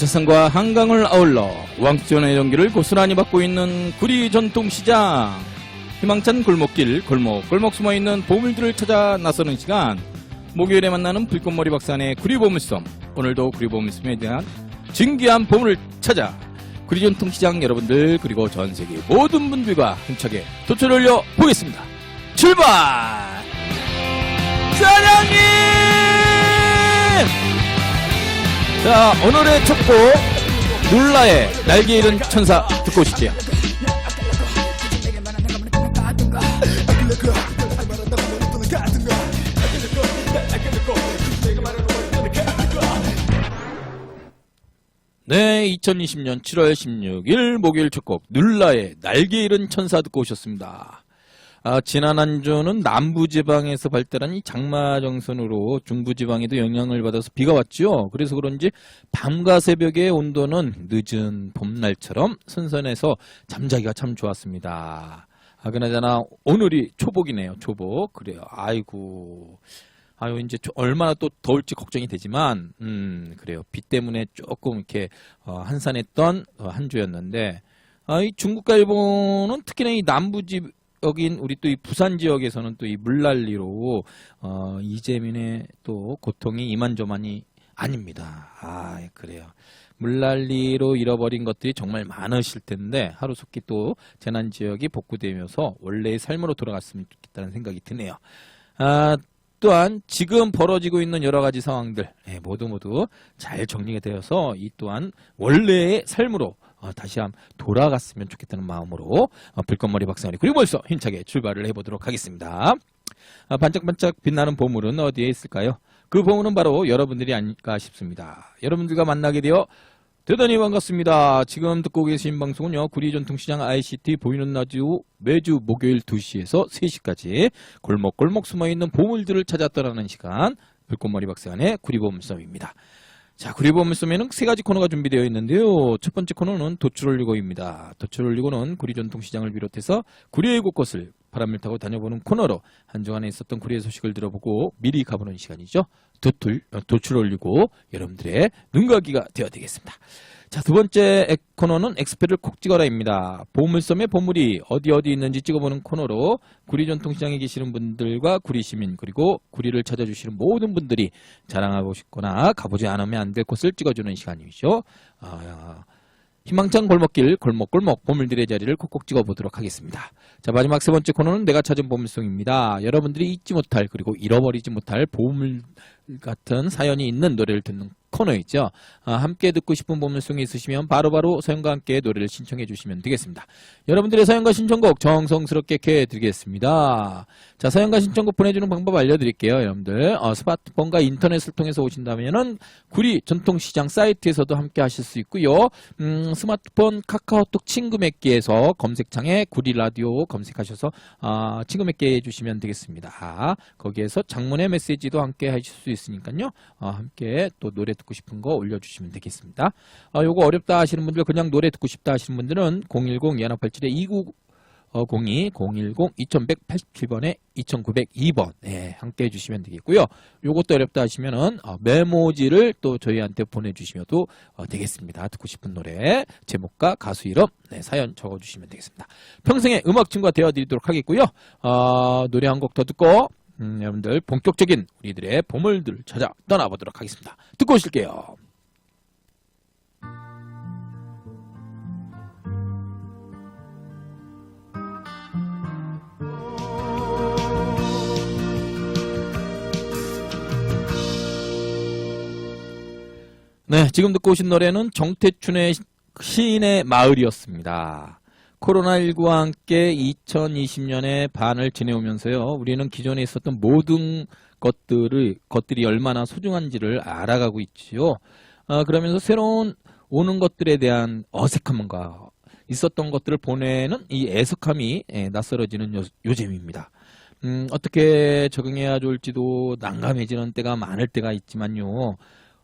아차산과 한강을 아울러 왕지원의 연기를 고스란히 받고 있는 구리 전통시장. 희망찬 골목길, 골목, 골목 숨어있는 보물들을 찾아 나서는 시간. 목요일에 만나는 불꽃머리 박사의 구리 보물섬. 오늘도 구리 보물섬에 대한 진귀한 보물을 찾아 구리 전통시장 여러분들 그리고 전 세계 모든 분들과 힘차게 도출을 올려 보겠습니다. 출발! 사장님! 자, 오늘의 첫 곡, 놀라의 날개 잃은 천사 듣고 오실게요. 네, 2020년 7월 16일 목요일 첫 곡, 눌라의 날개 잃은 천사 듣고 오셨습니다. 아, 지난 한 주는 남부지방에서 발달한 이 장마정선으로 중부지방에도 영향을 받아서 비가 왔죠. 그래서 그런지 밤과 새벽의 온도는 늦은 봄날처럼 선선해서 잠자기가 참 좋았습니다. 아, 그나저나 오늘이 초복이네요. 초복. 그래요. 아이고. 아유, 이제 저- 얼마나 또 더울지 걱정이 되지만, 음, 그래요. 비 때문에 조금 이렇게, 어, 한산했던 어, 한 주였는데, 아, 이 중국과 일본은 특히나 이 남부 지 역인 우리 또 이 부산 지역에서는 또 이 물난리로, 어, 이재민의 또 고통이 이만저만이 아닙니다. 아, 그래요. 물난리로 잃어버린 것들이 정말 많으실 텐데, 하루속히 또 재난 지역이 복구되면서 원래의 삶으로 돌아갔으면 좋겠다는 생각이 드네요. 아, 또한 지금 벌어지고 있는 여러 가지 상황들 예, 모두 모두 잘 정리가 되어서 이 또한 원래의 삶으로 어, 다시 한번 돌아갔으면 좋겠다는 마음으로 어, 불꽃머리 박사님 그리고 벌써 힘차게 출발을 해보도록 하겠습니다. 아, 반짝반짝 빛나는 보물은 어디에 있을까요? 그 보물은 바로 여러분들이 아닐까 싶습니다. 여러분들과 만나게 되어 대단히 반갑습니다. 지금 듣고 계신 방송은요, 구리전통시장 ICT 보이는 라디오 매주 목요일 2시에서 3시까지 골목골목 숨어있는 보물들을 떠나는 시간, 불꽃머리 박사관의 구리보물섬입니다. 자, 구리보물섬에는 세 가지 코너가 준비되어 있는데요. 첫 번째 코너는 도출올리고입니다. 도출올리고는 구리 전통시장을 비롯해서 구리의 곳곳을 바람을 타고 다녀보는 코너로 한 주간에 있었던 구리의 소식을 들어보고 미리 가보는 시간이죠. 도출, 어, 도출 올리고 여러분들의 눈가기가 되어야 되겠습니다. 자, 두 번째 엑- 코너는 엑스페를 콕 찍어라입니다. 보물섬의 보물이 어디 어디 있는지 찍어보는 코너로 구리 전통시장에 계시는 분들과 구리 시민 그리고 구리를 찾아주시는 모든 분들이 자랑하고 싶거나 가보지 않으면 안 될 곳을 찍어주는 시간이죠. 아, 희망찬 골목길 골목골목 보물들의 자리를 콕콕 찍어보도록 하겠습니다. 자 마지막 세 번째 코너는 내가 찾은 보물송입니다. 여러분들이 잊지 못할 그리고 잃어버리지 못할 보물 같은 사연이 있는 노래를 듣는 코너 있죠. 아, 함께 듣고 싶은 보물송이 있으시면 바로 바로 사연과 함께 노래를 신청해 주시면 되겠습니다. 여러분들의 사연과 신청곡 정성스럽게 해드리겠습니다. 자 사연과 신청곡 보내주는 방법 알려드릴게요. 여러분들 어, 스마트폰과 인터넷을 통해서 오신다면은 구리 전통시장 사이트에서도 함께 하실 수 있고요. 음, 스마트폰 카카오톡 친구 맺기에서 검색창에 구리 라디오 검색하셔서 아, 친구 맺기 해주시면 되겠습니다. 거기에서 장문의 메시지도 함께 하실 수 있으니까요. 어, 함께 또 노래 듣고 싶은 거 올려주시면 되겠습니다. 아, 요거 어렵다 하시는 분들 그냥 노래 듣고 싶다 하시는 분들은 010 연합87에 29 어, 02 010 2187번에 2902번 네, 함께 해주시면 되겠고요. 요것도 어렵다 하시면은 어, 메모지를 또 저희한테 보내주시면도 어, 되겠습니다. 듣고 싶은 노래 제목과 가수 이름 네, 사연 적어주시면 되겠습니다. 평생의 음악 친구가 되어드리도록 하겠고요. 어, 노래 한 곡 더 듣고 음, 여러분들 본격적인 우리들의 보물들 찾아 떠나보도록 하겠습니다. 듣고 오실게요. 네, 지금 듣고 오신 노래는 정태춘의 시인의 마을이었습니다. 코로나19와 함께 2020년의 반을 지내오면서요, 우리는 기존에 있었던 모든 것들을, 것들이 얼마나 소중한지를 알아가고 있지요. 아, 그러면서 새로운 오는 것들에 대한 어색함과 있었던 것들을 보내는 이 애석함이 예, 낯설어지는 요, 요즘입니다. 음, 어떻게 적응해야 좋을지도 난감해지는 때가 많을 때가 있지만요.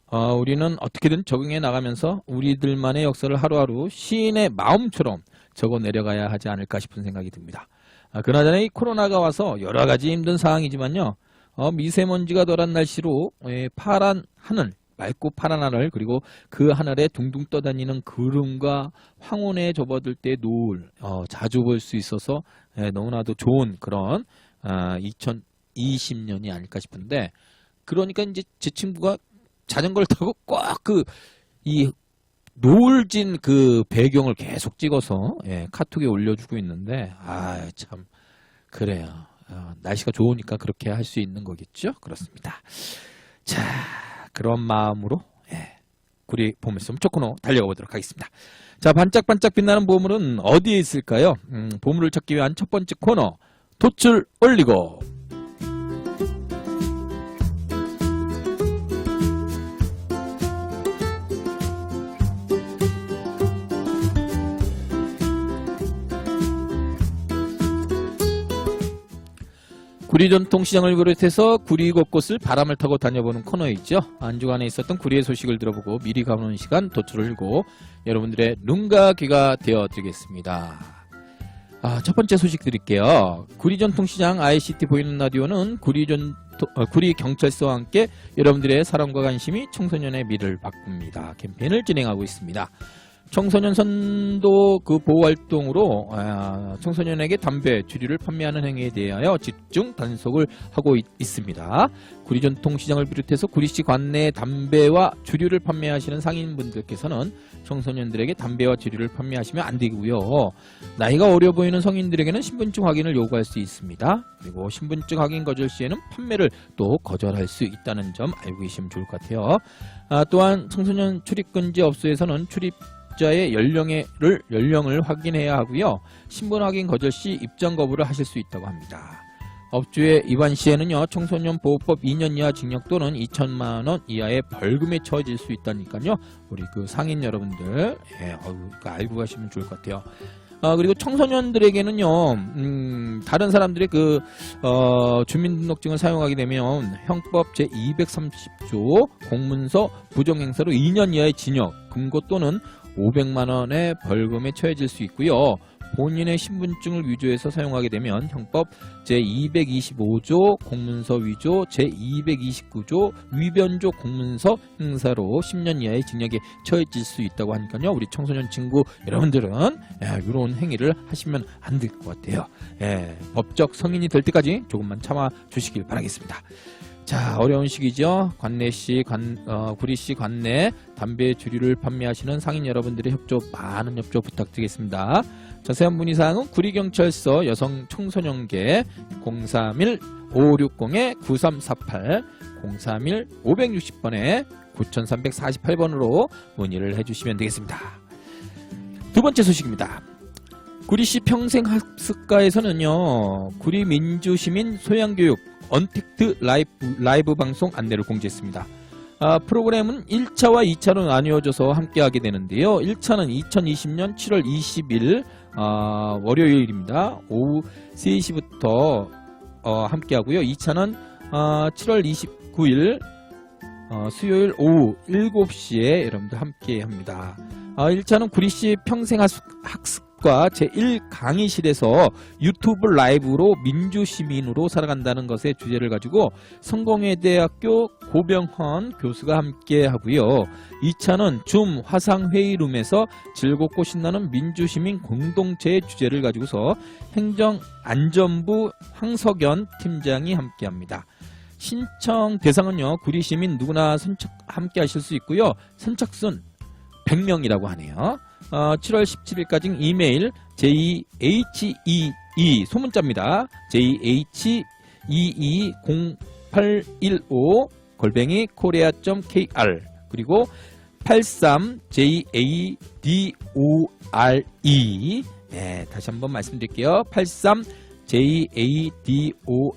어, 우리는 어떻게든 적응해 나가면서 우리들만의 역사를 하루하루 시인의 마음처럼 적어 내려가야 하지 않을까 싶은 생각이 듭니다. 아, 그나저나 이 코로나가 와서 여러 가지 힘든 상황이지만요. 어, 미세먼지가 덜한 날씨로 예, 파란 하늘, 맑고 파란 하늘 그리고 그 하늘에 둥둥 떠다니는 구름과 황혼에 접어들 때 노을 어, 자주 볼 수 있어서 예, 너무나도 좋은 그런 아, 2020년이 아닐까 싶은데 그러니까 이제 제 친구가 자전거를 타고 꼭그이 노을진 그 배경을 계속 찍어서 예, 카톡에 올려주고 있는데 아 참 그래요. 어, 날씨가 좋으니까 그렇게 할 수 있는 거겠죠? 그렇습니다. 자 그런 마음으로 예, 구리 보물섬 초코노 달려가 보도록 하겠습니다. 자 반짝반짝 빛나는 보물은 어디에 있을까요? 음, 보물을 찾기 위한 첫 번째 코너 도출 올리고 구리 전통 시장을 비롯해서 구리 곳곳을 바람을 타고 다녀보는 코너이죠. 한 주간에 있었던 구리의 소식을 들어보고 미리 가보는 시간 도출을 일고 여러분들의 눈과 귀가 되어드리겠습니다. 아, 첫 번째 소식 드릴게요. 구리 전통 시장 ICT 보이는 라디오는 구리 전 어, 구리 경찰서와 함께 여러분들의 사랑과 관심이 청소년의 미래를 바꿉니다. 캠페인을 진행하고 있습니다. 청소년 선도 그 보호 활동으로 아, 청소년에게 담배, 주류를 판매하는 행위에 대하여 집중 단속을 하고 있, 습니다 구리 전통 시장을 비롯해서 구리시 관내 담배와 주류를 판매하시는 상인분들께서는 청소년들에게 담배와 주류를 판매하시면 안 되고요. 나이가 어려 보이는 성인들에게는 신분증 확인을 요구할 수 있습니다. 그리고 신분증 확인 거절 시에는 판매를 또 거절할 수 있다는 점 알고 계시면 좋을 것 같아요. 아, 또한 청소년 출입 금지 업소에서는 출입 자의 연령을 연령을 확인해야 하고요. 신분 확인 거절 시 입장 거부를 하실 수 있다고 합니다. 업주의 위반 시에는요 청소년 보호법 2년 이하 징역 또는 2천만 원 이하의 벌금에 처해질 수 있다니까요 우리 그 상인 여러분들 예, 그거 알고 가시면 좋을 것 같아요. 아, 그리고 청소년들에게는요, 음, 다른 사람들의 그, 어, 주민등록증을 사용하게 되면 형법 제230조 공문서 부정행사로 2년 이하의 징역, 금고 또는 500만 원의 벌금에 처해질 수 있고요. 본인의 신분증을 위조해서 사용하게 되면 형법 제225조 공문서 위조, 제229조 위변조 공문서 행사로 10년 이하의 징역에 처해질 수 있다고 하니까요. 우리 청소년 친구 여러분들은 예, 이런 행위를 하시면 안 될 것 같아요. 예, 법적 성인이 될 때까지 조금만 참아 주시길 바라겠습니다. 자, 어려운 시기죠. 관내시, 관, 어, 구리시 관내 담배 주류를 판매하시는 상인 여러분들의 협조, 많은 협조 부탁드리겠습니다. 자세한 문의사항은 구리경찰서 여성 청소년계 031-560-9348, 031-560번에 9348번으로 문의를 해주시면 되겠습니다. 두 번째 소식입니다. 구리시 평생학습가에서는요, 구리 민주시민 소양교육 언택트 라이브, 라이브 방송 안내를 공지했습니다. 아, 프로그램은 1차와 2차로 나뉘어져서 함께하게 되는데요. 1차는 2020년 7월 20일 아, 월요일입니다. 오후 3시부터 어, 함께하고요. 2차는 아, 7월 29일 어, 수요일 오후 7시에 여러분들 함께합니다. 아, 1차는 구리시 평생학습 과 제1강의실에서 유튜브 라이브로 민주시민으로 살아간다는 것의 주제를 가지고 성공회대학교 고병헌 교수가 함께 하고요. 2차는 줌 화상회의룸에서 즐겁고 신나는 민주시민 공동체의 주제를 가지고서 행정안전부 황석연 팀장이 함께 합니다. 신청 대상은요, 구리시민 누구나 선착, 함께 하실 수 있고요. 선착순 100명이라고 하네요. 어, 7월 17일까지 이메일 JHEE 소문자입니다. JHEE0815 골뱅이 korea.kr 그리고 83 JADORE 네, 다시 한번 말씀드릴게요. 83 JADORE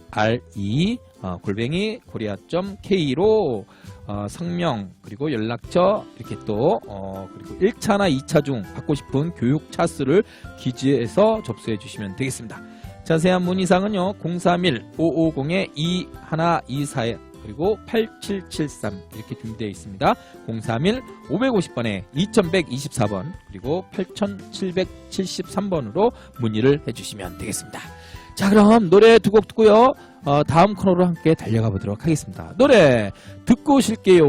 어, 골뱅이 korea.k로 어, 성명 그리고 연락처 이렇게 또 어, 그리고 1차나 2차 중 받고 싶은 교육 차수를 기재해서 접수해 주시면 되겠습니다. 자세한 문의사항은요 031-550-2124 그리고 8773 이렇게 준비되어 있습니다. 031-550번에 2124번 그리고 8773번으로 문의를 해주시면 되겠습니다. 자 그럼 노래 두 곡 듣고요. 어, 다음 코너로 함께 달려가 보도록 하겠습니다. 노래 듣고 오실게요.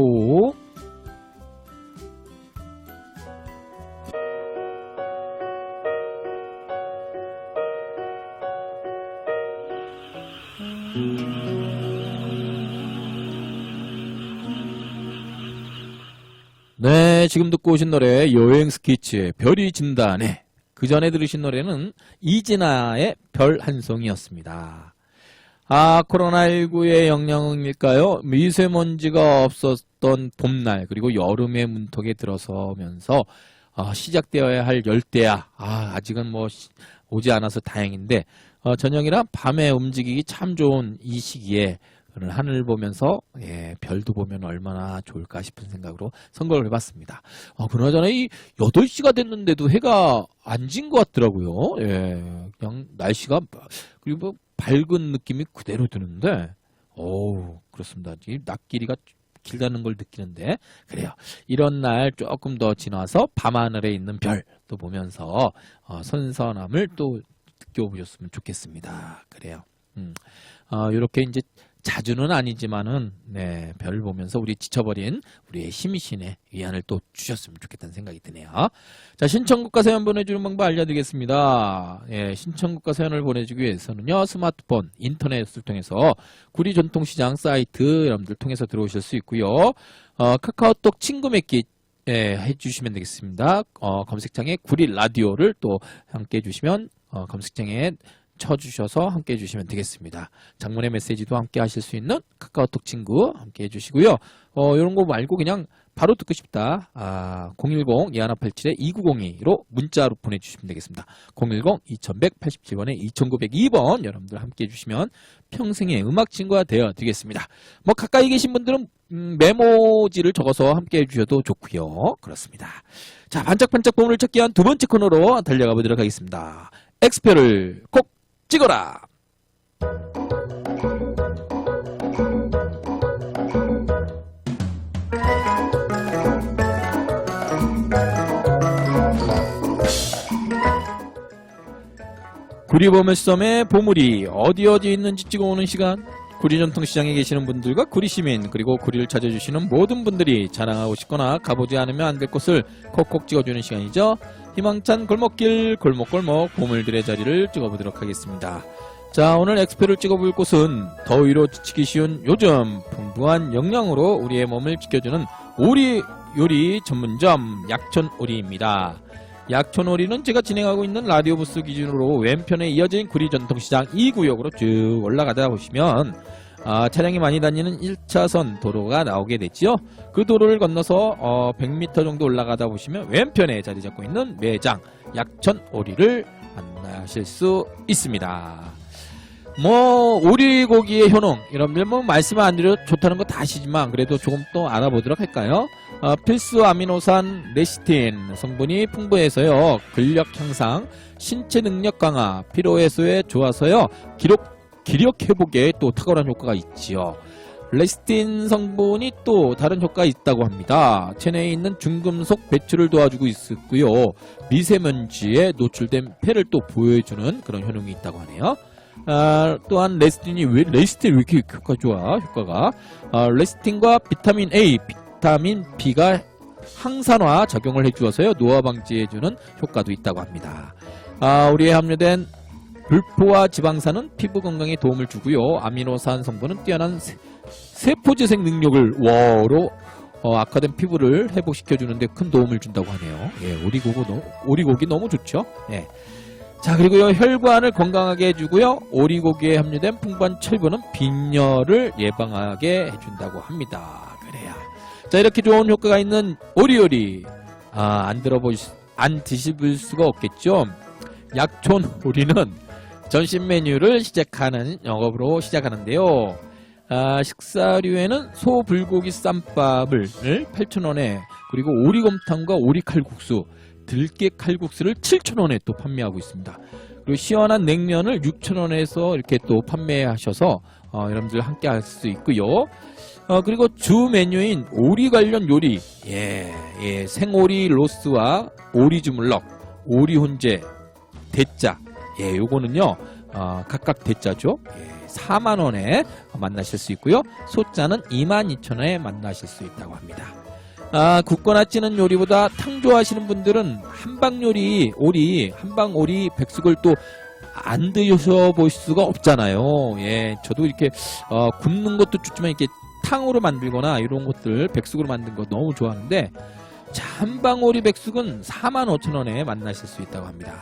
네, 지금 듣고 오신 노래 여행 스키치의 별이 진단에 그 전에 들으신 노래는 이진아의 별 한 송이었습니다. 아, 코로나19의 영향일까요? 미세먼지가 없었던 봄날, 그리고 여름의 문턱에 들어서면서 아, 시작되어야 할 열대야. 아, 아직은 뭐 시- 오지 않아서 다행인데 어, 저녁이나 밤에 움직이기 참 좋은 이 시기에 그런 하늘 보면서 예, 별도 보면 얼마나 좋을까 싶은 생각으로 선곡을 해봤습니다. 아, 그나저나 이 8시가 됐는데도 해가 안 진 것 같더라고요. 예, 그냥 날씨가 그리고 뭐 밝은 느낌이 그대로 드는데 어우 그렇습니다. 이 낮길이가 길다는 걸 느끼는데 그래요. 이런 날 조금 더 지나서 밤하늘에 있는 별도 보면서 어, 선선함을 또 느껴보셨으면 좋겠습니다. 그래요. 음. 어, 이렇게 이제 자주는 아니지만은 네, 별 보면서 우리 지쳐버린 우리의 심신에 위안을 또 주셨으면 좋겠다는 생각이 드네요. 자, 신청국가 사연 보내주는 방법 알려드리겠습니다. 예, 신청국가 사연을 보내주기 위해서는요, 스마트폰, 인터넷을 통해서 구리 전통시장 사이트 여러분들 통해서 들어오실 수 있고요. 어, 카카오톡 친구 맺기 예, 해주시면 되겠습니다. 어, 검색창에 구리 라디오를 또 함께 해주시면 어, 검색창에 쳐주셔서 함께 해주시면 되겠습니다. 장문의 메시지도 함께 하실 수 있는 카카오톡 친구 함께 해주시고요. 어, 이런 거 말고 그냥 바로 듣고 싶다. 아, 010-2187-2902로 문자로 보내주시면 되겠습니다. 010-2187번에 2902번 여러분들 함께 해주시면 평생의 음악 친구가 되어 드리겠습니다. 뭐 가까이 계신 분들은 음, 메모지를 적어서 함께 해주셔도 좋고요. 그렇습니다. 자, 반짝반짝 보물을 찾기 위한 두 번째 코너로 달려가 보도록 하겠습니다. 엑스표를 꼭 찍어라! 구리보물섬의 보물이 어디 어디 있는지 찍어오는 시간 구리 전통 시장에 계시는 분들과 구리 시민 그리고 구리를 찾아주시는 모든 분들이 자랑하고 싶거나 가보지 않으면 안 될 곳을 콕콕 찍어주는 시간이죠. 희망찬 골목길 골목골목 보물들의 자리를 찍어보도록 하겠습니다. 자 오늘 엑스표를 찍어볼 곳은 더위로 지치기 쉬운 요즘 풍부한 영양으로 우리의 몸을 지켜주는 오리 요리 전문점 약촌오리입니다. 약촌오리는 제가 진행하고 있는 라디오 부스 기준으로 왼편에 이어진 구리 전통시장 2구역으로 쭉 올라가다 보시면 아, 차량이 많이 다니는 1차선 도로가 나오게 됐지요. 그 도로를 건너서 어, 100m 정도 올라가다 보시면 왼편에 자리 잡고 있는 매장 약촌오리를 만나실 수 있습니다. 뭐 오리고기의 효능 여러분들 뭐 말씀 안 드려 좋다는 거 다 아시지만 그래도 조금 또 알아보도록 할까요? 어, 필수 아미노산 레시틴 성분이 풍부해서요 근력 향상, 신체 능력 강화, 피로 해소에 좋아서요 기록 기력 회복에 또 탁월한 효과가 있지요. 레시틴 성분이 또 다른 효과가 있다고 합니다. 체내에 있는 중금속 배출을 도와주고 있고요. 미세먼지에 노출된 폐를 또 보여주는 그런 효능이 있다고 하네요. 아, 또한 레시틴이 왜 레시틴 왜 이렇게 효과 좋아? 효과가 아, 레시틴과 비타민 A, 비타민 B가 항산화 작용을 해주어서요 노화 방지해주는 효과도 있다고 합니다. 아, 우리에 함유된 불포화 지방산은 피부 건강에 도움을 주고요. 아미노산 성분은 뛰어난 세, 세포 재생 능력을 워로 어, 악화된 피부를 회복시켜 주는데 큰 도움을 준다고 하네요. 예, 오리고기 너무, 오리고기 너무 좋죠. 예. 자, 그리고요, 혈관을 건강하게 해 주고요, 오리고기에 함유된 풍부한 철분은 빈혈을 예방하게 해 준다고 합니다. 그래야. 자, 이렇게 좋은 효과가 있는 오리오리. 아, 안 들어보시, 안 드셔볼 수가 없겠죠? 약촌 오리는 전신 메뉴를 시작하는 영업으로 시작하는데요. 아, 식사류에는 소 불고기 쌈밥을 8,000원에 그리고 오리곰탕과 오리칼국수, 들깨 칼국수를 7,000원에 또 판매하고 있습니다. 그리고 시원한 냉면을 6,000원에서 이렇게 또 판매하셔서 어, 여러분들 함께 할 수 있고요. 어, 그리고 주 메뉴인 오리 관련 요리, 예, 예, 생오리 로스와 오리 주물럭, 오리 훈제, 대짜, 예, 요거는요, 어, 각각 대짜죠. 예, 4만 원에 만나실 수 있고요. 소짜는 22,000원에 만나실 수 있다고 합니다. 아, 굽거나 찌는 요리보다 탕 좋아하시는 분들은 한방 요리, 오리, 한방 오리 백숙을 또 안 드셔볼 수가 없잖아요. 예, 저도 이렇게, 어, 굽는 것도 좋지만 이렇게 탕으로 만들거나 이런 것들 백숙으로 만든 거 너무 좋아하는데, 자, 한방오리 백숙은 45,000원에 만나실 수 있다고 합니다.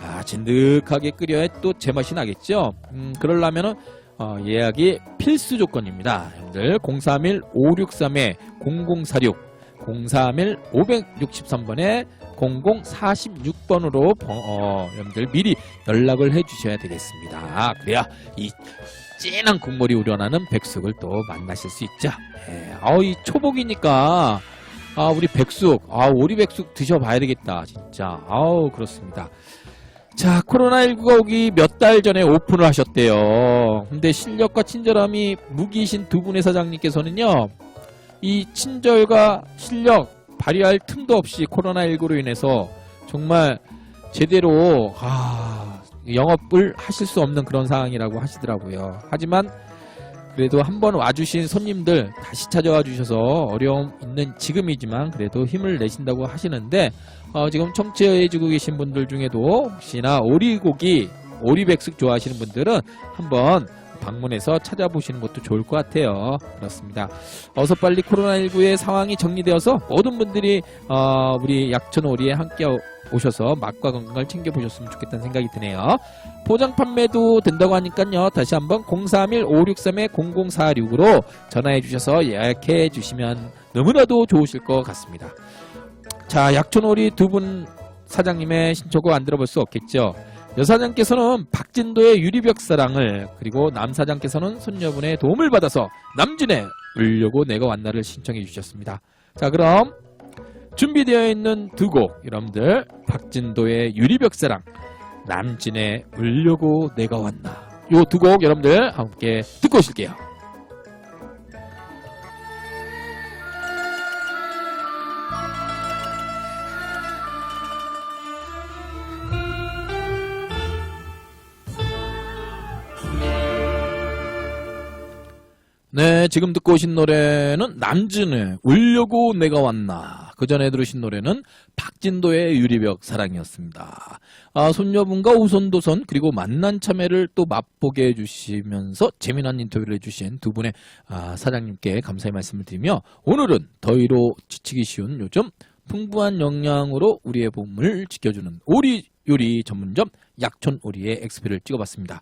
아, 진득하게 끓여야 또 제맛이 나겠죠? 음, 그러려면은 어, 예약이 필수 조건입니다. 여러분들 031-563-0046 031-563번에 0046번으로 어, 여러분들 미리 연락을 해주셔야 되겠습니다. 아, 그래야 이 진한 국물이 우러나는 백숙을 또 만나실 수 있죠. 예, 아우 이 초복이니까 아 우리 백숙, 아 오리 백숙 드셔봐야 되겠다 진짜. 아우 그렇습니다. 자 코로나19가 오기 몇 달 전에 오픈을 하셨대요. 근데 실력과 친절함이 무기이신 두 분의 사장님께서는요. 이 친절과 실력 발휘할 틈도 없이 코로나19로 인해서 정말 제대로 아, 영업을 하실 수 없는 그런 상황이라고 하시더라고요. 하지만 그래도 한번 와주신 손님들 다시 찾아와 주셔서 어려움 있는 지금이지만 그래도 힘을 내신다고 하시는데 어, 지금 청취해주고 계신 분들 중에도 혹시나 오리고기 오리백숙 좋아하시는 분들은 한번 방문해서 찾아보시는 것도 좋을 것 같아요. 그렇습니다. 어서 빨리 코로나19의 상황이 정리되어서 모든 분들이 어, 우리 약천오리에 함께 오셔서 맛과 건강을 챙겨보셨으면 좋겠다는 생각이 드네요. 포장 판매도 된다고 하니까요. 다시 한번 031-563-0046으로 전화해 주셔서 예약해 주시면 너무나도 좋으실 것 같습니다. 자, 약촌오리 두분 사장님의 신청곡 안 들어볼 수 없겠죠. 여사장께서는 박진도의 유리벽 사랑을 그리고 남사장께서는 손녀분의 도움을 받아서 남진의 울려고 내가 왔나를 신청해 주셨습니다. 자 그럼 준비되어 있는 두 곡 여러분들 박진도의 유리벽 사랑 남진의 울려고 내가 왔나 요 두 곡 여러분들 함께 듣고 오실게요. 네, 지금 듣고 오신 노래는 남진의 울려고 내가 왔나. 그 전에 들으신 노래는 박진도의 유리벽 사랑이었습니다. 아, 손녀분과 우선도선 그리고 만난 참여를 또 맛보게 해주시면서 재미난 인터뷰를 해주신 두 분의 아, 사장님께 감사의 말씀을 드리며 오늘은 더위로 지치기 쉬운 요즘 풍부한 영양으로 우리의 몸을 지켜주는 오리 요리 전문점 약촌 오리의 엑스피를 찍어봤습니다.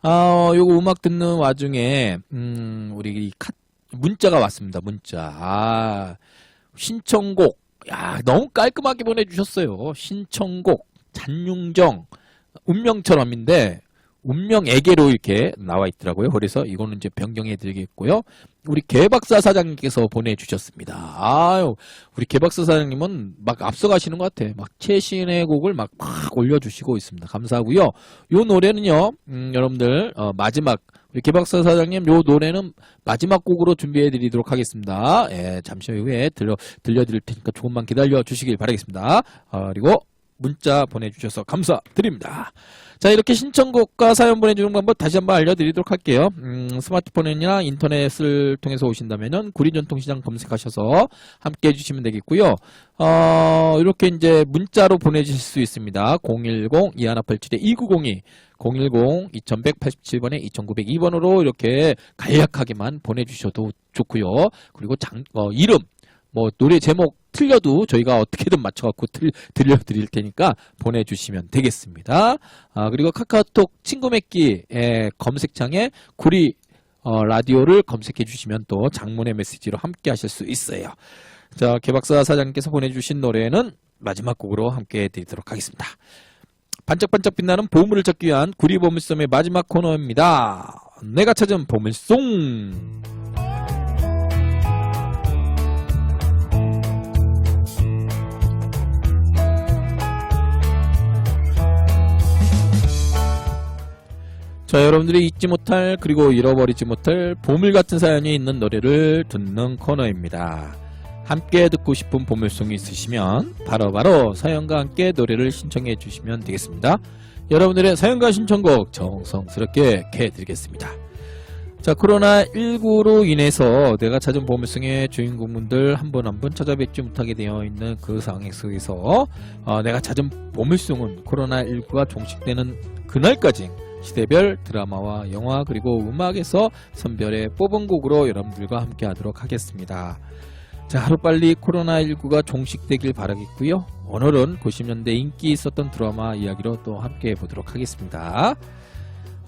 아, 요거 음악 듣는 와중에, 음, 우리 이 카, 문자가 왔습니다, 문자. 아, 신청곡. 야, 너무 깔끔하게 보내주셨어요. 신청곡, 잔융정, 운명처럼인데, 운명에게로 이렇게 나와 있더라고요. 그래서 이거는 이제 변경해 드리겠고요. 우리 개박사 사장님께서 보내주셨습니다. 아유, 우리 개박사 사장님은 막 앞서가시는 것 같아. 막 최신의 곡을 막, 막 올려주시고 있습니다. 감사하고요. 요 노래는요, 음, 여러분들, 어, 마지막, 우리 개박사 사장님 요 노래는 마지막 곡으로 준비해 드리도록 하겠습니다. 예, 잠시 후에 들려, 들려드릴 테니까 조금만 기다려 주시길 바라겠습니다. 어, 그리고 문자 보내주셔서 감사드립니다. 자, 이렇게 신청곡과 사연 보내주는 방법 다시 한번 알려드리도록 할게요. 음, 스마트폰이나 인터넷을 통해서 오신다면 은 구리전통시장 검색하셔서 함께 해주시면 되겠고요. 어, 이렇게 이제 문자로 보내주실 수 있습니다. 010-2187-2902, 010-2187번에 2902번으로 이렇게 간략하게만 보내주셔도 좋고요. 그리고 장, 어, 이름, 뭐 노래 제목 틀려도 저희가 어떻게든 맞춰갖고 틀, 들려드릴 테니까 보내주시면 되겠습니다. 아, 그리고 카카오톡 친구 맺기 에, 검색창에 구리 어, 라디오를 검색해 주시면 또 장문의 메시지로 함께 하실 수 있어요. 자, 개박사 사장님께서 보내주신 노래는 마지막 곡으로 함께 해드리도록 하겠습니다. 반짝반짝 빛나는 보물을 찾기 위한 구리 보물섬의 마지막 코너입니다. 내가 찾은 보물송! 자, 여러분들이 잊지 못할 그리고 잃어버리지 못할 보물 같은 사연이 있는 노래를 듣는 코너입니다. 함께 듣고 싶은 보물송이 있으시면 바로 바로 사연과 함께 노래를 신청해 주시면 되겠습니다. 여러분들의 사연과 신청곡 정성스럽게 해드리겠습니다. 자, 코로나19로 인해서 내가 찾은 보물송의 주인공분들 한 분 한 분 찾아뵙지 못하게 되어 있는 그 상황 속에서 어, 내가 찾은 보물송은 코로나19가 종식되는 그날까지 시대별 드라마와 영화 그리고 음악에서 선별해 뽑은 곡으로 여러분들과 함께 하도록 하겠습니다. 자, 하루빨리 코로나19가 종식되길 바라겠고요. 오늘은 90년대 인기 있었던 드라마 이야기로 또 함께 해보도록 하겠습니다.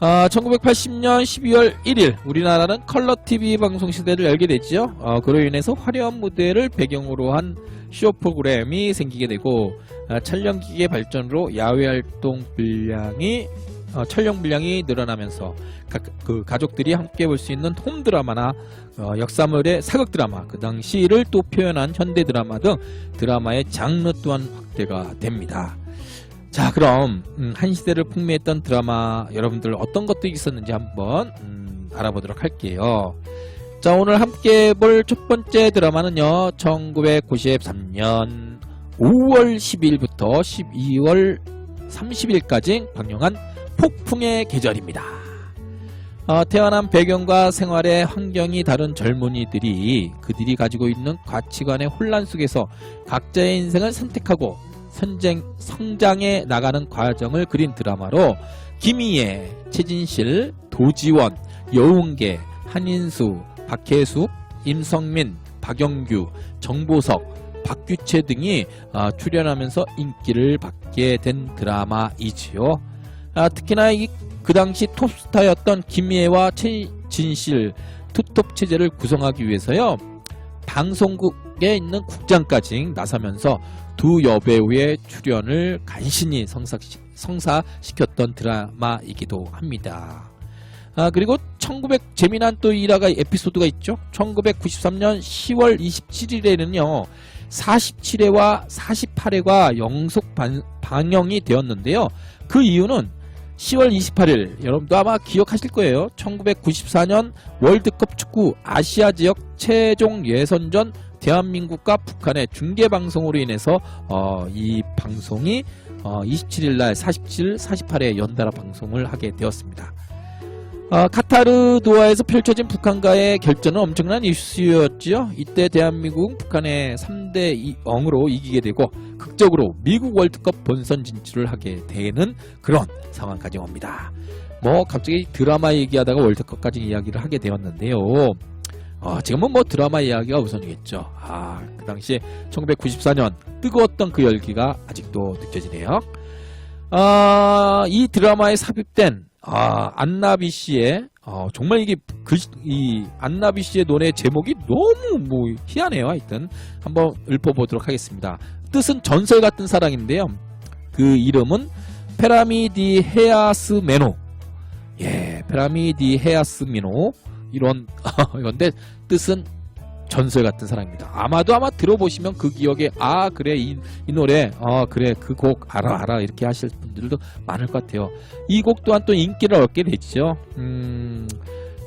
아, 1980년 12월 1일 우리나라는 컬러 TV 방송 시대를 열게 됐죠. 어, 그로 인해서 화려한 무대를 배경으로 한 쇼 프로그램이 생기게 되고 아, 촬영 기계 발전으로 야외 활동 분량이 어, 촬영 분량이 늘어나면서 가, 그 가족들이 함께 볼 수 있는 홈 드라마나 어, 역사물의 사극 드라마, 그 당시를 또 표현한 현대 드라마 등 드라마의 장르 또한 확대가 됩니다. 자, 그럼 음, 한 시대를 풍미했던 드라마 여러분들 어떤 것들이 있었는지 한번 음, 알아보도록 할게요. 자, 오늘 함께 볼 첫 번째 드라마는요. 1993년 5월 10일부터 12월 30일까지 방영한 폭풍의 계절입니다. 어, 태어난 배경과 생활의 환경이 다른 젊은이들이 그들이 가지고 있는 가치관의 혼란 속에서 각자의 인생을 선택하고 선쟁, 성장해 나가는 과정을 그린 드라마로 김희애, 최진실, 도지원, 여운계, 한인수, 박혜숙, 임성민, 박영규, 정보석, 박규채 등이 아, 출연하면서 인기를 받게 된 드라마이지요. 아, 특히나 이, 그 당시 톱스타였던 김희애와 최진실 투톱 체제를 구성하기 위해서요. 방송국에 있는 국장까지 나서면서 두 여배우의 출연을 간신히 성사시, 성사 시켰던 드라마이기도 합니다. 아, 그리고 1900 재미난 또 일화가 에피소드가 있죠. 1993년 10월 27일에는요. 47회와 48회가 영속 반, 방영이 되었는데요. 그 이유는 10월 28일 여러분도 아마 기억하실 거예요. 1994년 월드컵 축구 아시아 지역 최종 예선전 대한민국과 북한의 중계 방송으로 인해서 어, 이 방송이 어, 27일 날 47, 48회 연달아 방송을 하게 되었습니다. 어, 카타르 도하에서 펼쳐진 북한과의 결전은 엄청난 이슈였지요. 이때 대한민국은 북한의 3대 0으로 이기게 되고 극적으로 미국 월드컵 본선 진출을 하게 되는 그런 상황까지 옵니다. 뭐 갑자기 드라마 얘기하다가 월드컵까지 이야기를 하게 되었는데요. 어, 지금은 뭐 드라마 이야기가 우선이겠죠. 아, 그 당시에 1994년 뜨거웠던 그 열기가 아직도 느껴지네요. 아, 이 드라마에 삽입된 아, 안나비 씨의 어, 정말 이게 그, 이 안나비 씨의 노래 제목이 너무 뭐 희한해요. 하여튼 한번 읊어보도록 하겠습니다. 뜻은 전설 같은 사랑인데요. 그 이름은 페라미디 헤아스 메노. 예, 페라미디 헤아스 미노 이런 이건데 뜻은 전설 같은 사랑입니다. 아마도 아마 들어보시면 그 기억에 아 그래 이, 이 노래 아 그래 그 곡 알아 알아 이렇게 하실 분들도 많을 것 같아요. 이 곡 또한 또 인기를 얻게 됐죠. 음,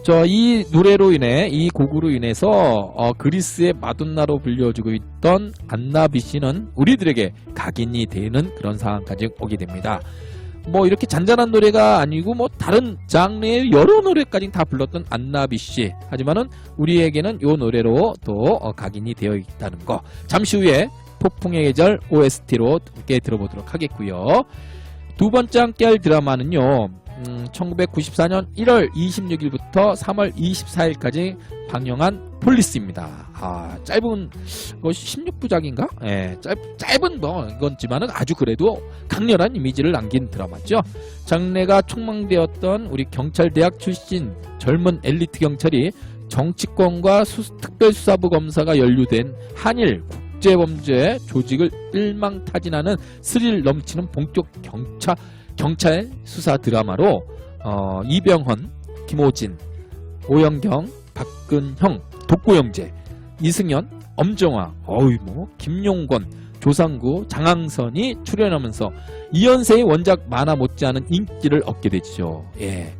저 이 노래로 인해 이 곡으로 인해서 어, 그리스의 마돈나로 불려지고 있던 안나비 씨는 우리들에게 각인이 되는 그런 상황까지 오게 됩니다. 뭐 이렇게 잔잔한 노래가 아니고 뭐 다른 장르의 여러 노래까지 다 불렀던 안나비 씨. 하지만은 우리에게는 이 노래로 또 어, 각인이 되어 있다는 거. 잠시 후에 폭풍의 계절 OST로 함께 들어보도록 하겠고요. 두 번째 함께 할 드라마는요. 음, 1994년 1월 26일부터 3월 24일까지 방영한 폴리스입니다. 아, 짧은 뭐 16부작인가? 예, 짧, 짧은 뭐 이건지만은 아주 그래도 강렬한 이미지를 남긴 드라마죠. 장래가 촉망되었던 우리 경찰대학 출신 젊은 엘리트 경찰이 정치권과 수, 특별수사부 검사가 연루된 한일 국제범죄 조직을 일망타진하는 스릴 넘치는 본격 경찰 경찰 수사 드라마로 어, 이병헌, 김호진, 오영경, 박근형, 독고영재, 이승연, 엄정화, 어이 뭐 김용건, 조상구, 장항선이 출연하면서 이연세의 원작 만화 못지않은 인기를 얻게 되죠. 예.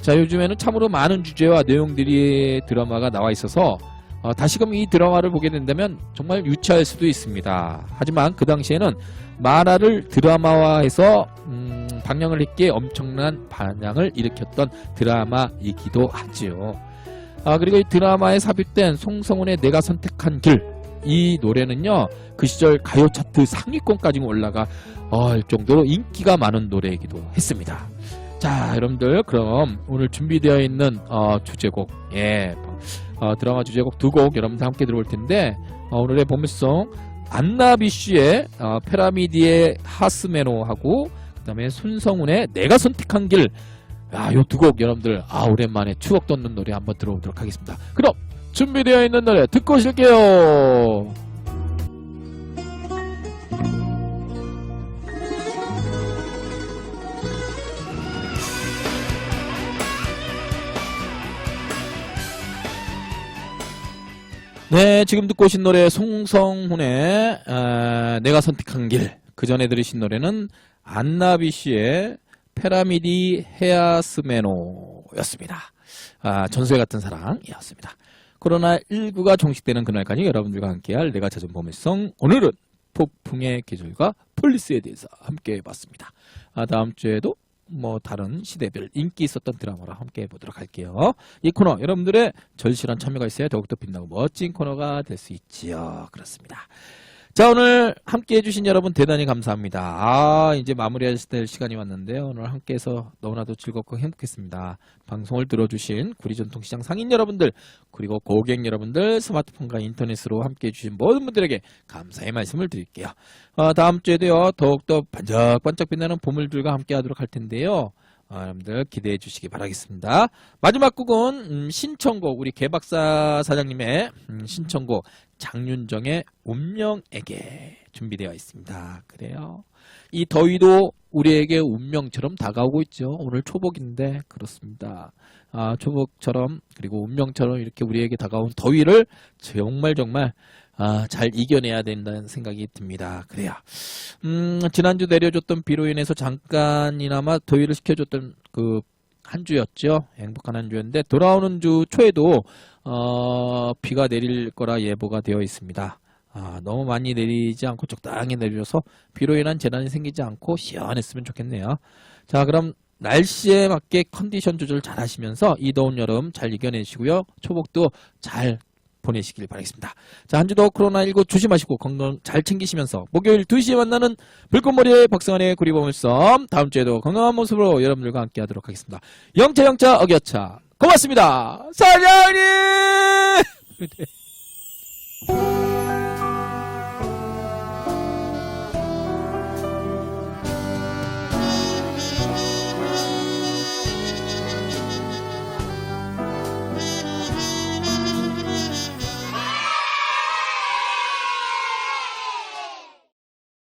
자 요즘에는 참으로 많은 주제와 내용들이 드라마가 나와 있어서 어, 다시금 이 드라마를 보게 된다면 정말 유치할 수도 있습니다. 하지만 그 당시에는 만화를 드라마화해서 음, 했기에 엄청난 반향을 일으켰던 드라마이기도 하지요. 아, 그리고 이 드라마에 삽입된 송성훈의 내가 선택한 길. 이 노래는요, 그 시절 가요 차트 상위권까지 올라가 어, 정도로 인기가 많은 노래이기도 했습니다. 자, 여러분들, 그럼 오늘 준비되어 있는 어, 주제곡, 예, 어, 드라마 주제곡 두 곡 여러분들 함께 들어볼 텐데 어, 오늘의 보물송 안나비쉬의 어, 페라미디의 하스메노하고 그다음에 손성훈의 내가 선택한 길. 야, 요두 곡 여러분들 아 오랜만에 추억 돋는 노래 한번 들어보도록 하겠습니다. 그럼 준비되어 있는 노래 듣고 오실게요. 네, 지금 듣고 오신 노래 송성훈의 아, 내가 선택한 길. 그 전에 들으신 노래는 안나비 씨의 페라미디 헤아스메노였습니다. 아, 전설 같은 사랑이었습니다. 코로나 19가 종식되는 그날까지 여러분들과 함께할 내가 찾은 보물성 오늘은 폭풍의 계절과 폴리스에 대해서 함께 해봤습니다. 아, 다음 주에도 뭐 다른 시대별 인기 있었던 드라마로 함께 해보도록 할게요. 이 코너 여러분들의 절실한 참여가 있어야 더욱더 빛나고 멋진 코너가 될 수 있지요. 그렇습니다. 자 오늘 함께 해주신 여러분 대단히 감사합니다. 아 이제 마무리해야 될 시간이 왔는데요. 오늘 함께 해서 너무나도 즐겁고 행복했습니다. 방송을 들어주신 구리전통시장 상인 여러분들 그리고 고객 여러분들 스마트폰과 인터넷으로 함께 해주신 모든 분들에게 감사의 말씀을 드릴게요. 어, 다음 주에도요 더욱더 반짝반짝 빛나는 보물들과 함께 하도록 할 텐데요. 어, 여러분들 기대해 주시기 바라겠습니다. 마지막 곡은 음, 신청곡 우리 개박사 사장님의 음, 신청곡 장윤정의 운명에게 준비되어 있습니다. 그래요. 이 더위도 우리에게 운명처럼 다가오고 있죠. 오늘 초복인데 그렇습니다. 아, 초복처럼 그리고 운명처럼 이렇게 우리에게 다가온 더위를 정말 정말 아, 잘 이겨내야 된다는 생각이 듭니다. 그래요. 음, 지난주 내려줬던 비로 인해서 잠깐이나마 더위를 식혀줬던 그 한 주였죠. 행복한 한 주였는데 돌아오는 주 초에도 어, 비가 내릴 거라 예보가 되어 있습니다. 아, 너무 많이 내리지 않고 적당히 내려서 비로 인한 재난이 생기지 않고 시원했으면 좋겠네요. 자, 그럼 날씨에 맞게 컨디션 조절 잘 하시면서 이 더운 여름 잘 이겨내시고요. 초복도 잘 보내시길 바라겠습니다. 자, 한 주도 코로나19 조심하시고 건강 잘 챙기시면서 목요일 2시에 만나는 불꽃머리의 박성환의 구리보물섬 다음 주에도 건강한 모습으로 여러분들과 함께 하도록 하겠습니다. 영차 영차 어겨차 고맙습니다. 사장님!